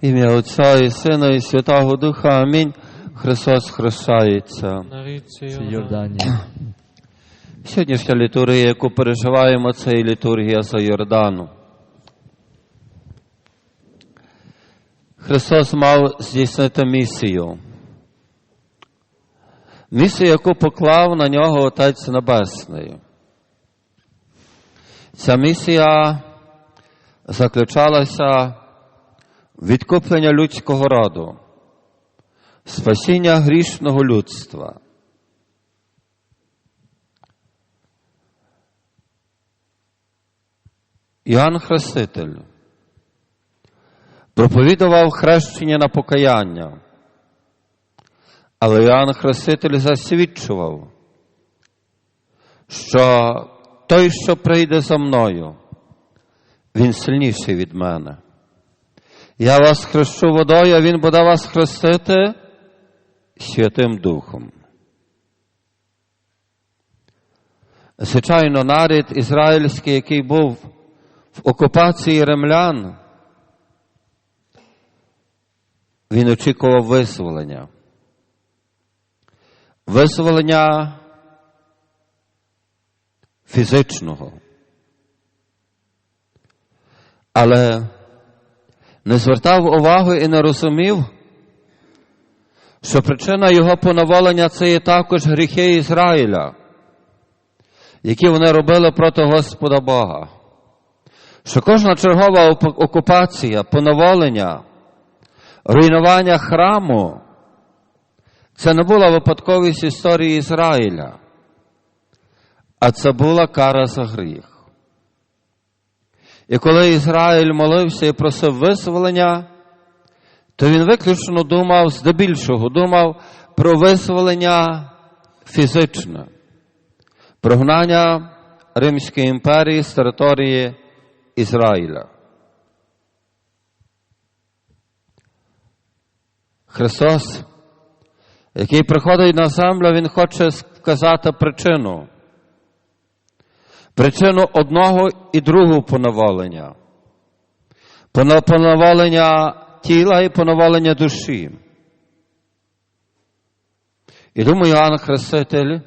Ім'я Отця і Сина, і Святого Духа. Амінь. Христос хрещається. на річці. Йордані. Сьогоднішня літургія, яку переживаємо, це і літургія за Йордану. Христос мав здійснити місію. Місію, яку поклав на нього Отець Небесний. Ця місія заключалася в відкуплення людського роду, спасіння грішного людства. Іоанн Хреститель проповідував хрещення на покаяння, але Іоанн Хреститель засвідчував, що той, що прийде за мною, він сильніший від мене. Я вас хрещу водою, а він буде вас хрестити Святим Духом. Звичайно, нарід ізраїльський, який був в окупації римлян, він очікував визволення. Визволення фізичного. Але не звертав увагу і не розумів, що причина його поневолення це є також гріхи Ізраїля, які вони робили проти Господа Бога. Що кожна чергова окупація, поневолення, руйнування храму це не була випадковість історії Ізраїля, а це була кара за гріх. І коли Ізраїль молився і просив визволення, то він виключно думав, здебільшого думав про визволення фізичне, прогнання Римської імперії з території Ізраїля. Христос, який приходить на землю, Він хоче сказати причину. Причину одного і другого поневолення. Поневолення тіла і поневолення душі. І думаю, Іоанн Хреститель,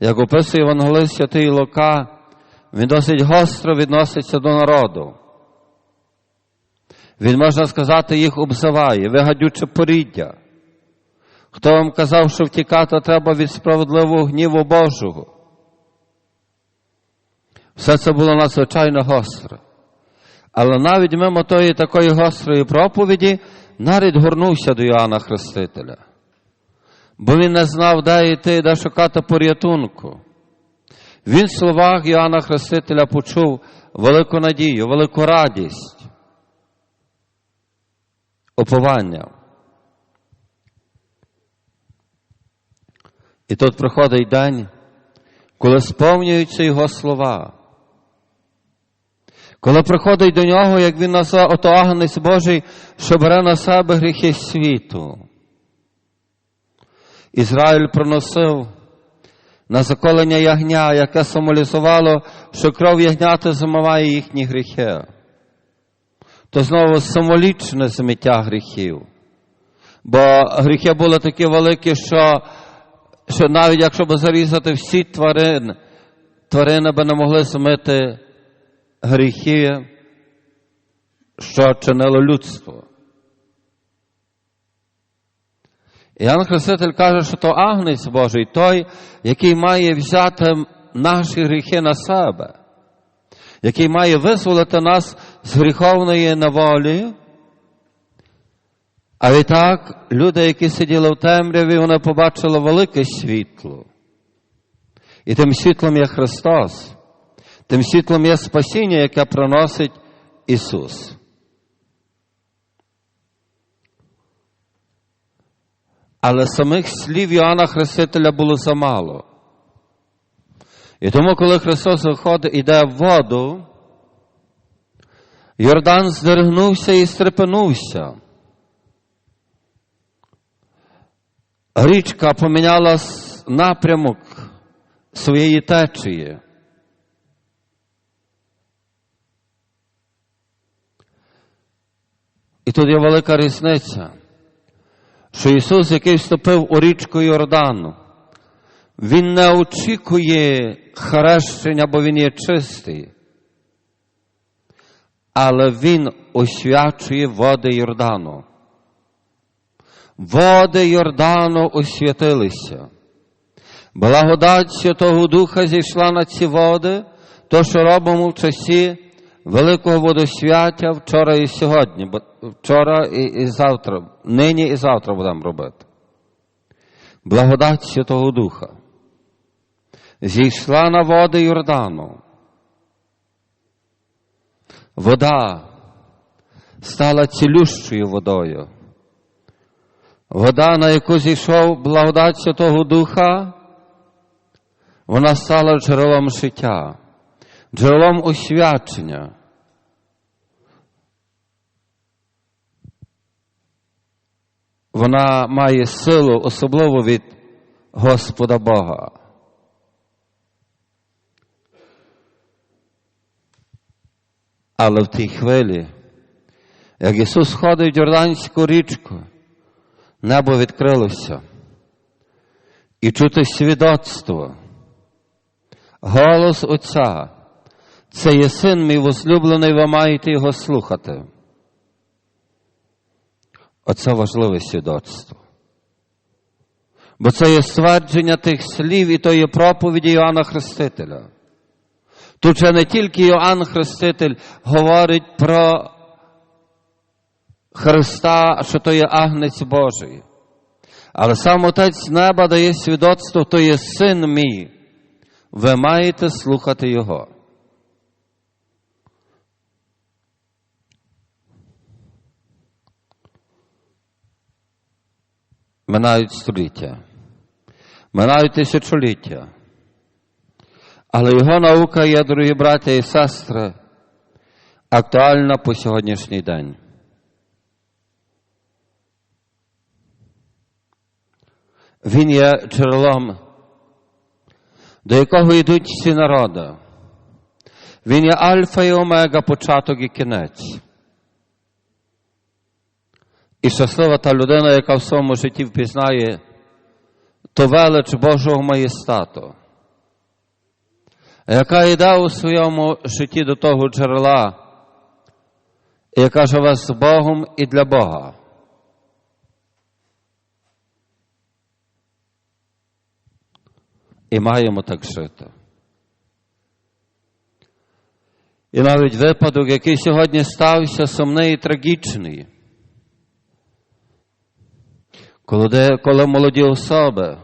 як описує Євангелист Святий Лука, він досить гостро відноситься до народу. Він, можна сказати, їх обзиває, вигадючи поріддя. Хто вам казав, що втікати треба від справедливого гніву Божого? Все це було надзвичайно гостро. Але навіть мимо тої такої гострої проповіді нарід горнувся до Іоанна Хрестителя, бо він не знав, де йти, де шукати порятунку. Він в словах Іоанна Хрестителя почув велику надію, велику радість, оповання. І тут приходить день, коли сповнюються його слова. Коли приходить до нього, як він назвав ото агнець Божий, що бере на себе гріхи світу. Ізраїль проносив на заколення ягня, яке символізувало, що кров ягнята замиває їхні гріхи. То знову символічне змиття гріхів. Бо гріхи були такі великі, що що навіть якщо б зарізати всі тварин, тварини би не могли змити гріхи, що чинило людство. Іоанн Хреститель каже, що то агнець Божий, той, який має взяти наші гріхи на себе, який має визволити нас з гріховної неволі. А відтак люди, які сиділи в темряві, вони побачили велике світло. І тим світлом є Христос, тим світлом є спасіння, яке приносить Ісус. Але самих слів Іоанна Хрестителя було замало. І тому, коли Христос виходить, іде в воду, Йордан здригнувся і стрепенувся. Річка поміняла напрямок своєї течії. І тут є велика різниця, що Ісус, який вступив у річку Йордану, Він не очікує хрещення, бо Він є чистий, але Він освячує води Йордану. Води Йордану освятилися. Благодать Святого Духа зійшла на ці води, то, що робимо в часі великого водосвяття вчора і сьогодні, бо вчора і, і завтра, нині і завтра будемо робити. Благодать Святого Духа. Зійшла на води Йордану. Вода стала цілющою водою. Вода, на яку зійшов благодать Святого Духа, вона стала джерелом життя, джерелом освячення. Вона має силу особливо від Господа Бога. Але в тій хвилі, як Ісус ходить в Йорданську річку, небо відкрилося і чути свідоцтво, голос Отця. Це є син мій возлюблений, ви маєте його слухати. Оце важливе свідоцтво. Бо це є ствердження тих слів і тої проповіді Іоанна Хрестителя. Тут же не тільки Йоанн Хреститель говорить про Христа, що то є агнець Божий. Але сам Отець Неба дає свідоцтво, то є син мій. Ви маєте слухати Його. Минають століття, минають тисячоліття. Але його наука є, дорогі браття і сестри, актуальна по сьогоднішній день. Він є джерелом, до якого йдуть всі народи. Він є альфа і омега, початок і кінець. І щаслива та людина, яка в своєму житті впізнає то велич Божого маєстату, яка йде у своєму житті до того джерела, яка живе з Богом і для Бога. І маємо так жити. І навіть випадок, який сьогодні стався сумний і трагічний, коли, коли молоді особи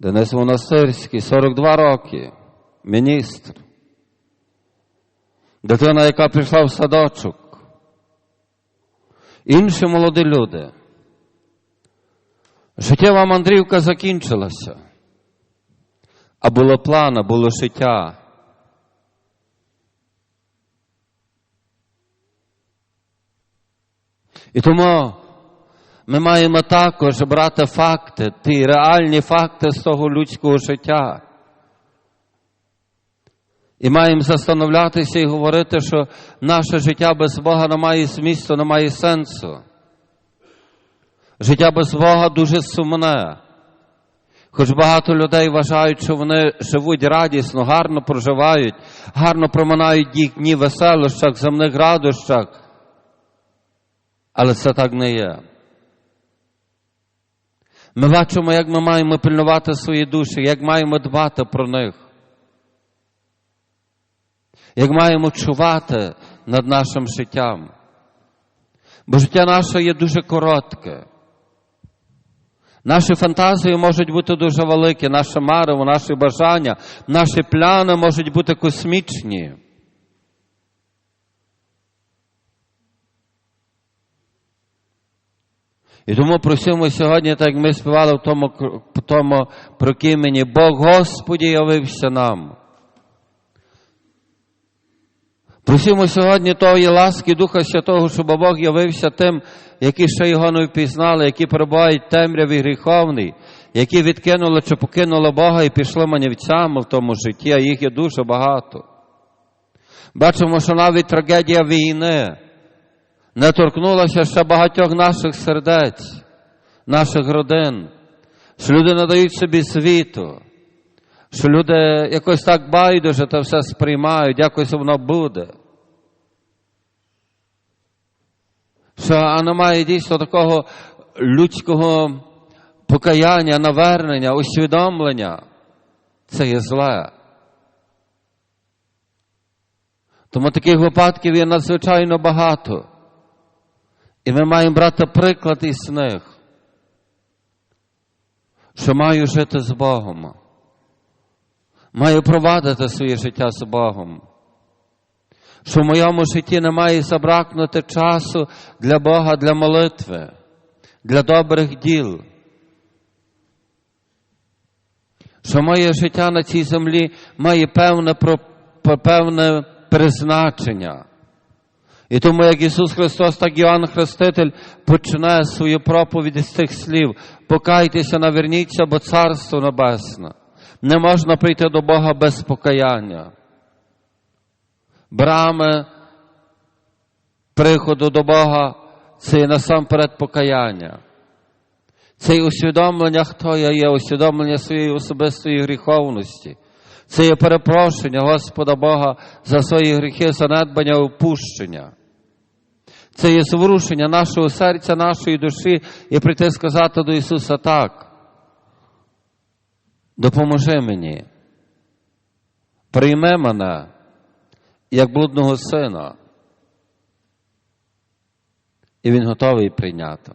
Денис Монастирський, 42 роки, міністр, дитина, яка прийшла в садочок, інші молоді люди. Життєва мандрівка закінчилася, а було плана, було життя. І тому ми маємо також брати факти, ті реальні факти з того людського життя. І маємо застановлятися і говорити, що наше життя без Бога не має змісту, не має сенсу. Життя без Бога дуже сумне. Хоч багато людей вважають, що вони живуть радісно, гарно проживають, гарно проминають їх дні веселощах, земних радощах. Але це так не є. Ми бачимо, як ми маємо пильнувати свої душі, як маємо дбати про них, як маємо чувати над нашим життям. Бо життя наше є дуже коротке. Наші фантазії можуть бути дуже великі, наше марево, наші бажання, наші пляни можуть бути космічні. І тому просимо сьогодні, так як ми співали в тому, в тому прокимені, Бог Господі явився нам. Просимо сьогодні тої ласки Духа Святого, щоб Бог явився тим, які ще його не впізнали, які перебувають темряві гріховній, які відкинули чи покинули Бога і пішли манівцями в тому житті, а їх є дуже багато. Бачимо, що навіть трагедія війни не торкнулася ще багатьох наших сердець, наших родин, що люди надають собі світу, що люди якось так байдуже це все сприймають, якось воно буде. Що немає дійсно такого людського покаяння, навернення, усвідомлення. Це є зле. Тому таких випадків є надзвичайно багато. І ми маємо брати приклад із них, що маю жити з Богом, маю провадити своє життя з Богом, що в моєму житті не має забракнути часу для Бога, для молитви, для добрих діл. Що моє життя на цій землі має певне, певне призначення. І тому, як Ісус Христос, так Іоанн Хреститель починає свою проповідь з цих слів: покайтеся, наверніться, бо Царство Небесне. Не можна прийти до Бога без покаяння. Брами приходу до Бога це насамперед покаяння. Це і усвідомлення, хто я є, усвідомлення своєї особистої гріховності. Це є перепрошення Господа Бога за свої гріхи, занедбання, опущення. Це є зворушення нашого серця, нашої душі і прийти сказати до Ісуса так. Допоможи мені. Прийми мене як блудного сина. І Він готовий прийняти.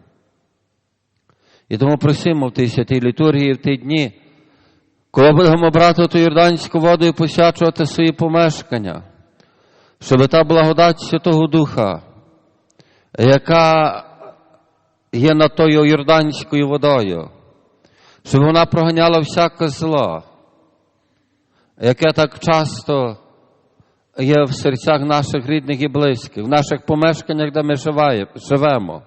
І тому просимо в тій святій літургії в ті дні, коли будемо брати ту Йорданську воду і посячувати свої помешкання, щоб та благодать Святого Духа, яка є над тою Йорданською водою, щоб вона проганяла всяке зло, яке так часто є в серцях наших рідних і близьких, в наших помешканнях, де ми живемо.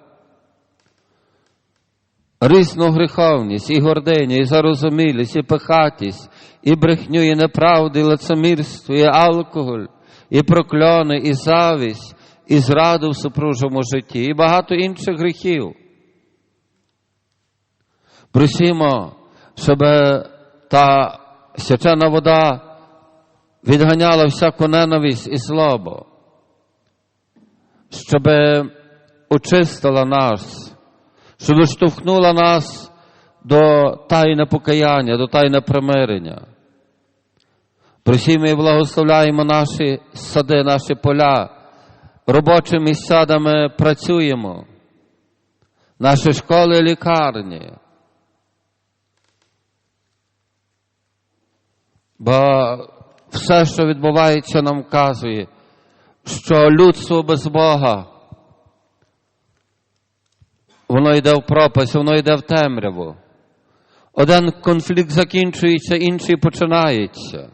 Різну гріховність, і гординя, і зарозумілість, і пихатість, і брехню, і неправду, і лицемірство, і алкоголь, і прокльони, і завість, і зраду в супружому житті, і багато інших гріхів. Просімо, щоб та свячена вода відганяла всяку ненависть і злобу, щоб очистила нас щоб штовхнула нас до тайне покаяння, до тайне примирення. Просімо і благословляємо наші сади, наші поля, робочими місця, де ми працюємо, наші школи, лікарні. Бо все, що відбувається, нам вказує, що людство без Бога воно йде в пропасть, воно йде в темряву. Один конфлікт закінчується, інший починається.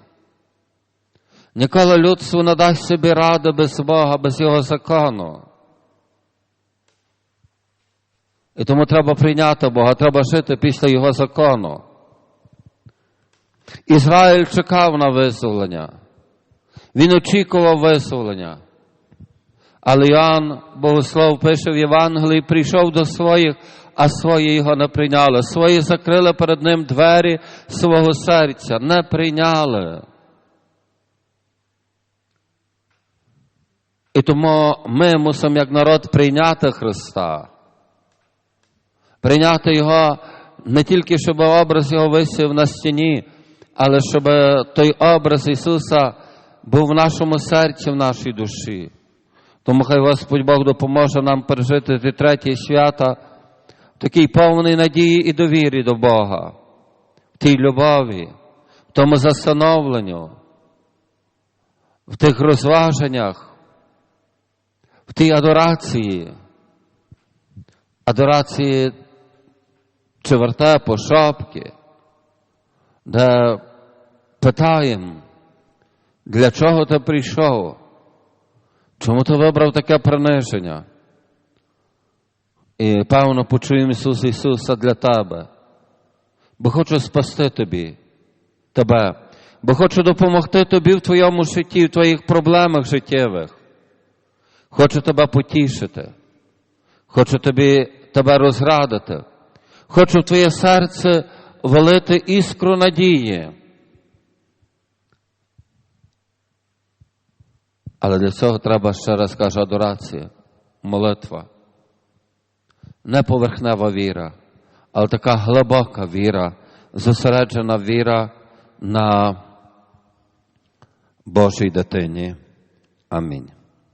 Ніколи людство не дасть собі ради без Бога, без Його закону. І тому треба прийняти Бога, треба жити після Його закону. Ізраїль чекав на визволення. Він очікував визволення. Але Іоанн Богослов пише в Євангелії, прийшов до своїх, а свої його не прийняли. Свої закрили перед ним двері свого серця, не прийняли. І тому ми мусимо, як народ, прийняти Христа, прийняти Його не тільки, щоб образ Його висів на стіні, але щоб той образ Ісуса був в нашому серці, в нашій душі. Тому хай Господь Бог допоможе нам пережити ті треті свята, такий повний надії і довіри до Бога, в тій любові, в тому застановленню, в тих розваженнях, в тій адорації, адорації чи вертепу, шопки, де питаємо, для чого ти прийшов? Чому ти вибрав таке приниження? І певно почуємо Ісус Ісуса для тебе. бо хочу спасти тобі, тебе, бо хочу допомогти тобі в твоєму житті, в твоїх проблемах життєвих. Хочу тебе потішити, хочу тобі, тебе розрадити, хочу в твоє серце валити іскру надії. Але для цього треба ще раз кажу адорація, молитва. Не поверхнева віра, але така глибока віра, зосереджена віра на Божій дитині. Амінь.